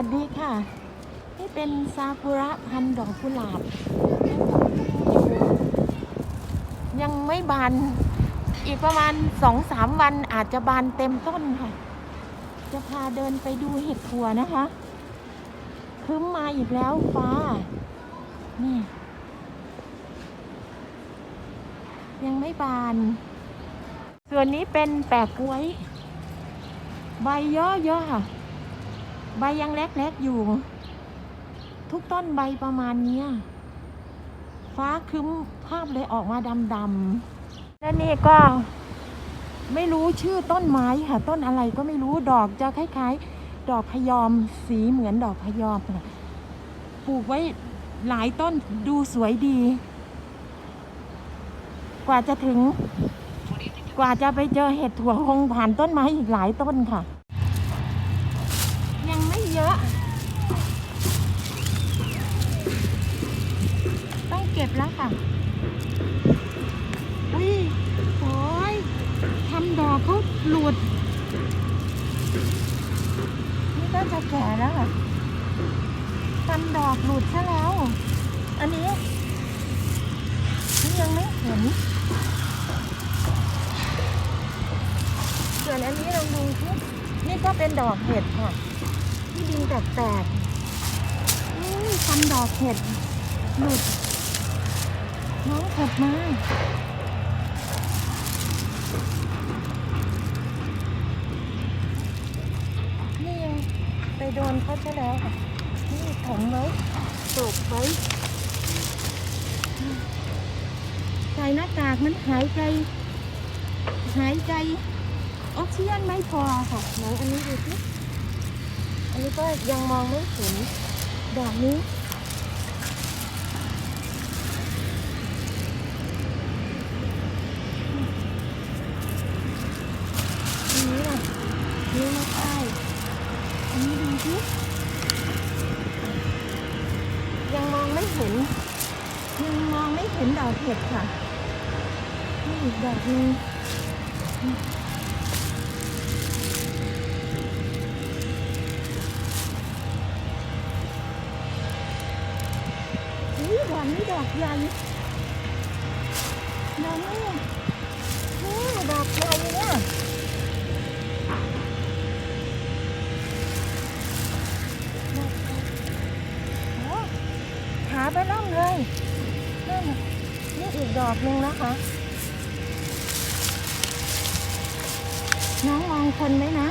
วัสดีค่ะ นี่เป็นซากุระพันดอกกุหลาบ ยังไม่บาน อีกประมาณสองสามวันอาจจะบานเต็มต้นค่ะ จะพาเดินไปดูเห็ดถั่วนะคะครึ้มมาอีกแล้วฟ้า นี่ ยังไม่บาน ส่วนนี้เป็นแปะกล้วย ใบเยอะๆค่ะ ใบยังเล็กๆอยู่ ทุกต้นใบประมาณเนี้ยฟ้าครึ้มภาพเลยออกมาดำๆและนี่ก็ไม่รู้ชื่อต้นไม้ค่ะ ต้นอะไรก็ไม่รู้ดอกจะคล้าย ๆ ดอกพยอมสีเหมือนดอกพยอมปลูกไว้หลายต้นดูสวยดี กว่าจะถึง กว่าจะไปเจอเห็ดถั่วคงผ่านต้นไม้อีกหลายต้นค่ะ ค่ะอุ้ยโอ้ยทำดอกเขาหลุด นี่ก็จะแก่แล้วค่ะทำดอกหลุดซะแล้ว อันนี้นี่ยังไม่เห็นส่วนอันนี้เราดูที่นี่ก็เป็นดอกเห็ดค่ะ ที่ดินแตกๆนี่ทำดอกเห็ดหลุด น้องเห็ดมานี่ยังไปโดนเขาซะแล้วค่ะนี่ถมไว้ปลูกไว้ใส่หน้ากากมันหายใจ หายใจออกซิเจนไม่พอค่ะไหนอันนี้ดูสิอันนี้ก็ยังมองไม่เห็นดอกนี้นี้ล่ะ นี่ไม่ใช่อันนี้ดูสิยังมองไม่เห็น ยังมองไม่เห็นดอกเห็ดค่ะนี่อีกดอกหนึ่งอุ้ยดอกนี้ดอกใหญ่ดอกนี้อืมดอกใหญ่เนี่ย อีกหนึ่งนะคะ น้องมองคนไหมนะ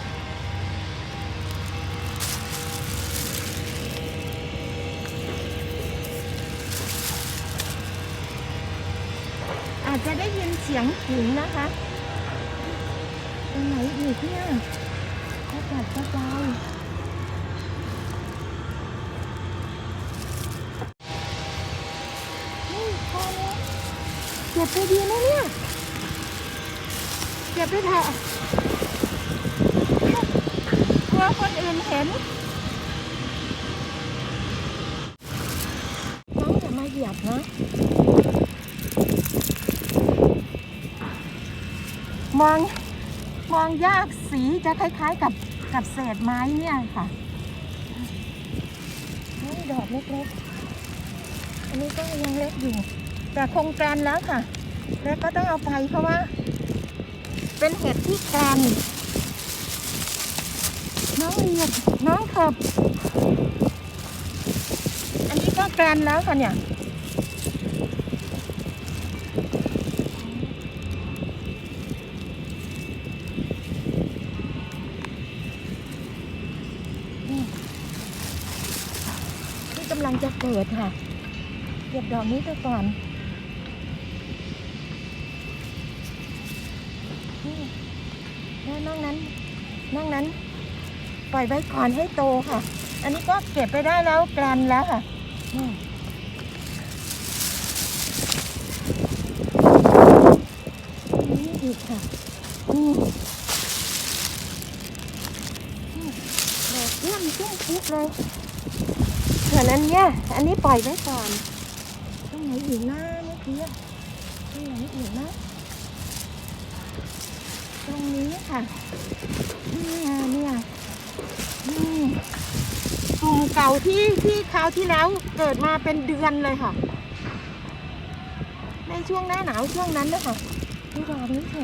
อาจจะได้ยินเสียงหินนะคะตรงไหนอีกเนี่ยกระจัดกระจายนี่พอแล้ว เก็บไปดีนะเนี่ย เก็บไปเถอะกลัวคนอื่นเห็น น้องอย่ามาเหยียบนะ มอง มองยากสีจะคล้ายๆกับกับเศษไม้เนี่ยค่ะนี่ดอกเล็กๆ อันนี้ก็ยังเล็กอยู่ แต่คงแกรนแล้วค่ะ แล้วก็ต้องเอาไปเพราะว่า เป็นเห็ดที่แกนน้องเรียดน้องเถิบอันนี้ก็แกนแล้วค่ะเนี่ยที่กำลังจะเกิดค่ะ เก็บดอกนี้ไปก่อน แล้วนอกนั้นนอกนั้น ปล่อยไว้ก่อนให้โตค่ะ อันนี้ก็เก็บไปได้แล้วแกรนแล้วค่ะนี่อีกค่ะนี่นี่ดอกเยี่ยมจุ้งปุ๊บเลยส่วนอันเนี้ยอันนี้ปล่อยไว้ก่อนตรงไหนอีกนะเมื่อกี้อะตรงไหนอีกนะ ค่ะเนี่ยเนี่ยนี่กลุ่มเก่าที่ที่คราวที่แล้วเกิดมาเป็นเดือนเลยค่ะ ในช่วงหน้าหนาวช่วงนั้นนะคะดูดอกนี้ค่ะ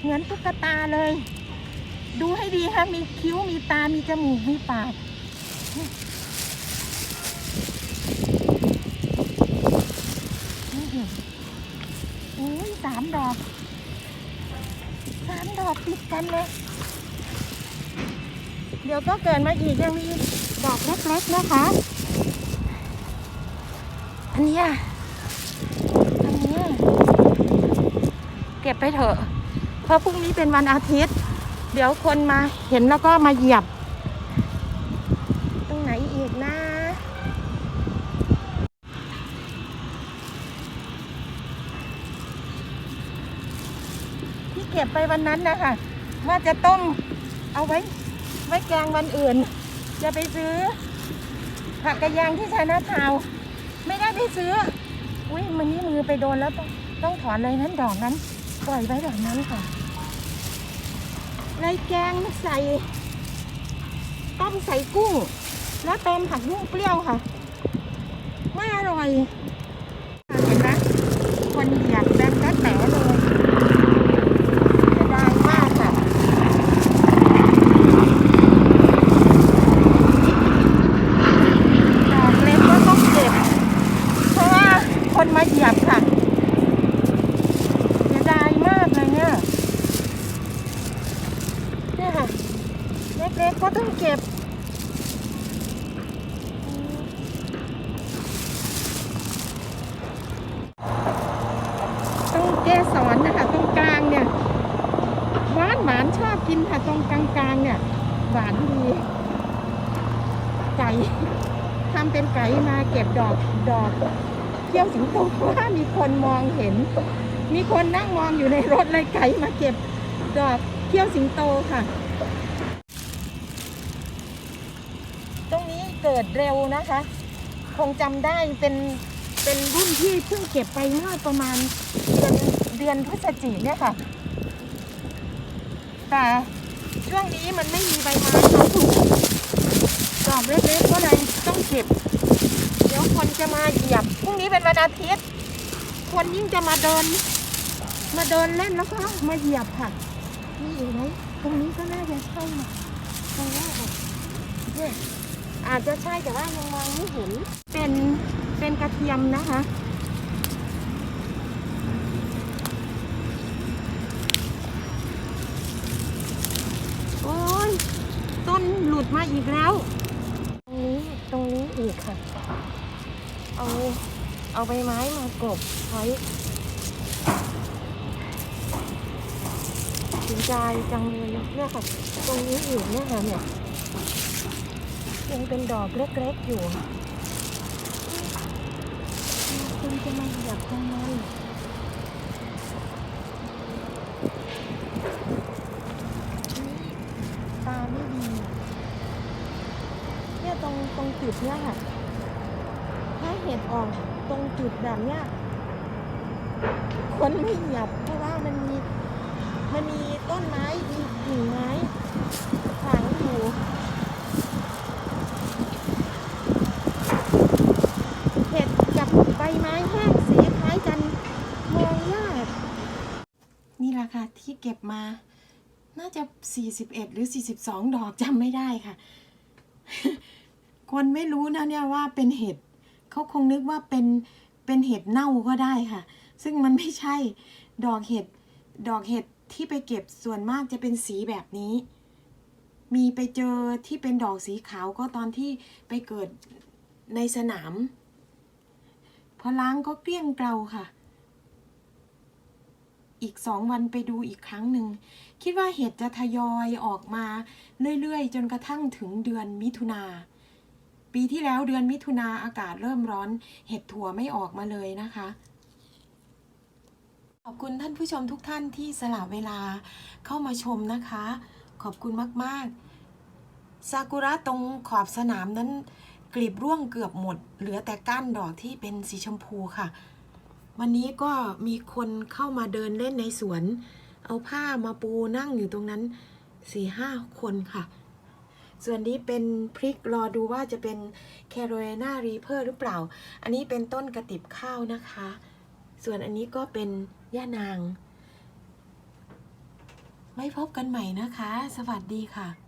เหมือนตุ๊กตาเลย ดูให้ดีค่ะมีคิ้วมีตามีจมูกมีปาก อื้อหือ อุ้ยสามดอกสามดอกติดกันเลย เดี๋ยวก็เกิดมาอีกยังมีดอกเล็กๆนะคะ อันนี้ยอันนี้เก็บไปเถอะ เพราะพรุ่งนี้เป็นวันอาทิตย์ เดี๋ยวคนมาเห็นแล้วก็มาเหยียบ ตรงไหนอีกนะ ที่เก็บไปวันนั้นนะคะว่าจะต้มเอาไว้ ไว้แกงวันอื่น จะไปซื้อ ผักกระยางที่ชนะทาวไม่ได้ไปซื้อ อุ้ยมันนี่มือไปโดนแล้วต้องต้องถอนเลยนั้นดอกนั้น ปล่อยไว้แบบนั้นค่ะเลยแกงใส่ต้มใส่กุ้ง แล้วเติมผักบุ้งเปรี้ยวค่ะ ไม่อร่อย เห็นไหมคนเหยียบแบนแต๊ะแต๋เลยเสียดายมากค่ะ ดอกเล็กก็ต้องเก็บ เพราะว่าคนมาเหยียบค่ะเสียดายมากเลยเนี่ย เนี่ยค่ะ เล็ ก็ต้องเก็บตรงเกสรนะคะตรงกลางเนี่ยหวานหวานชอบกินค่ะตรงกลางกลางๆเนี่ยหวานดีไก่ทำเป็นไก่มาเก็บดอกดอกเที่ยวสิงโตว่ามีคนมองเห็น มีคนนั่งมองอยู่ในรถเลยไก่มาเก็บดอกเที่ยวสิงโตค่ะ ตรงนี้ เกิดเร็วนะคะ คงจำได้เป็นเป็นรุ่นที่เพิ่งเก็บไปเมื่อประมาณเดือนเดือนพฤศจิกเนี่ยค่ะ แต่ช่วงนี้มันไม่มีใบไม้เขาถูกดอกเล็กๆก็เลยต้องเก็บ เดี๋ยวคนจะมาเหยียบพรุ่งนี้เป็นวันอาทิตย์ คนยิ่งจะมาเดิน มาเดินเล่นแล้วก็มาเหยียบค่ะนี่อีกไหมตรงนี้ก็น่าจะใช่นะตรงนี้ค่ะเนี่ย อาจจะใช่แต่ว่ายังมองไม่เห็น เป็นเป็นกระเทียมนะคะ โอ้ย ต้นหลุดมาอีกแล้ว ตรงนี้ตรงนี้อีกค่ะ เอาเอาใบไม้มากบไว้ถึงใจจังเลยเนี่ยค่ะ ตรงนี้อีกเนี่ยค่ะเนี่ย ยังเป็นดอกเล็กๆอยู่คุณจะมาเหยียบทำไมตาไม่ดี เนี่ยตรงตรงจุดเนี่ยค่ะ ถ้าเห็ดออกตรงจุดแบบเนี้ยคนไม่เหยียบเพราะว่ามันมีมันมีต้นไม้มีกิ่งไม้ขวางอยู่ เห็ดกับใบไม้แห้งสีคล้ายกันมองยากนี่แหละค่ะที่ เก็บมา น่าจะ 41 หรือ 42 ดอกจำไม่ได้ค่ะ คนไม่รู้นะเนี่ยว่าเป็นเห็ดเขาคงนึกว่าเป็นเป็นเห็ดเน่าก็ได้ค่ะ ซึ่งมันไม่ใช่ดอกเห็ดดอกเห็ดที่ไปเก็บส่วนมากจะเป็นสีแบบนี้ มีไปเจอที่เป็นดอกสีขาวก็ตอนที่ไปเกิดในสนาม พอล้างก็เกลี้ยงเกลาค่ะ อีกสองวันไปดูอีกครั้งหนึ่ง คิดว่าเห็ดจะทยอยออกมาเรื่อยๆ จนกระทั่งถึงเดือนมิถุนาปีที่แล้วเดือนมิถุนาอากาศเริ่มร้อน เห็ดถั่วไม่ออกมาเลยนะคะ ขอบคุณท่านผู้ชมทุกท่านที่สละเวลาเข้ามาชมนะคะ ขอบคุณมากๆซากุระตรงขอบสนามนั้นกลีบร่วงเกือบหมด เหลือแต่ก้านดอกที่เป็นสีชมพูค่ะ วันนี้ก็มีคนเข้ามาเดินเล่นในสวน เอาผ้ามาปูนั่งอยู่ตรงนั้นสี่ห้าคนค่ะ ส่วนนี้เป็นพริกรอดูว่าจะเป็นแคโรไลนารีเพอร์หรือเปล่า อันนี้เป็นต้นกระติบข้าวนะคะ ส่วนอันนี้ก็เป็นย่านางไว้พบกันใหม่นะคะ สวัสดีค่ะ